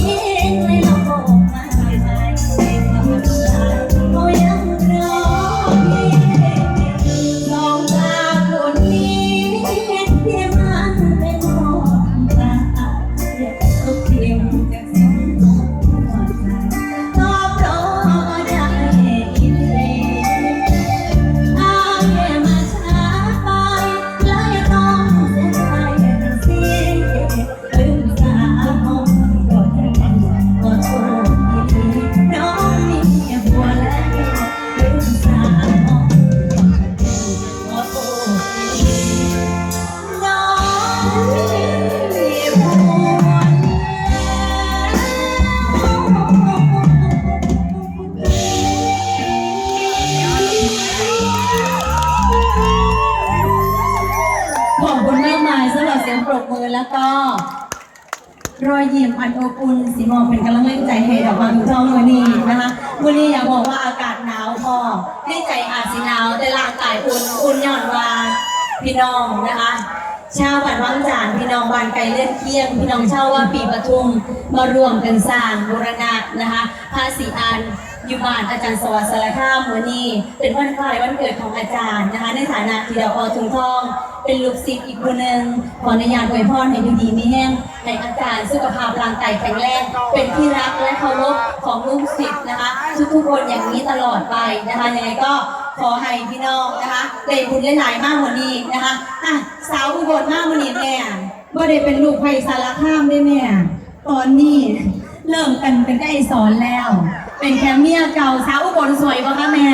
เย็นียงปรบมือแล้วก็ รอยยิ้มอันอบอุ่นสีมองเป็นกำลังใจให้ดอกมาทุกท่องวันนี้นะคะวันนี้อยากบอกว่าอากาศหนาวพอที่ใจอาจสีหนาวแต่ร่างกายอุ่นอุ่นหย่อนวาพี่น้องนะคะ ชาวบ้านวังจานพี่น้องบ้านไกลเลื่อนเคียง พี่น้องชาวว่าปีปทุมมารวมกันสร้างบูรณะนะคะภาษีอันอยู่บ้านอาจารย์สวัสดิ์สารคามมือนี้เป็นวันคล้ายวันเกิดของอาจารย์นะคะ ในฐานะที่ดาวอทุงทอง เป็นลูกศิษย์อีกคนหนึ่งขออนุญาตอวยพรให้อยู่ดีมีแห้งให้อาจารย์สุขภาพร่างกายแข็งแรงเป็นที่รักและเคารพของลูกศิษย์นะคะ ทุกๆคนอย่างนี้ตลอดไปนะคะยังไงก็ ขอให้พี่น้องนะคะได้บุญหลายๆมากกว่านี้นะคะอะสาวอุบลมากกว่านี้แม่บ่ได้เป็นลูกไผ่สารคามได้แม่ตอนนี้เริ่มกันเป็นใกล้สอนแล้ว เป็นแค่เมียเก่าสาวอุบลสวยปะคะแม่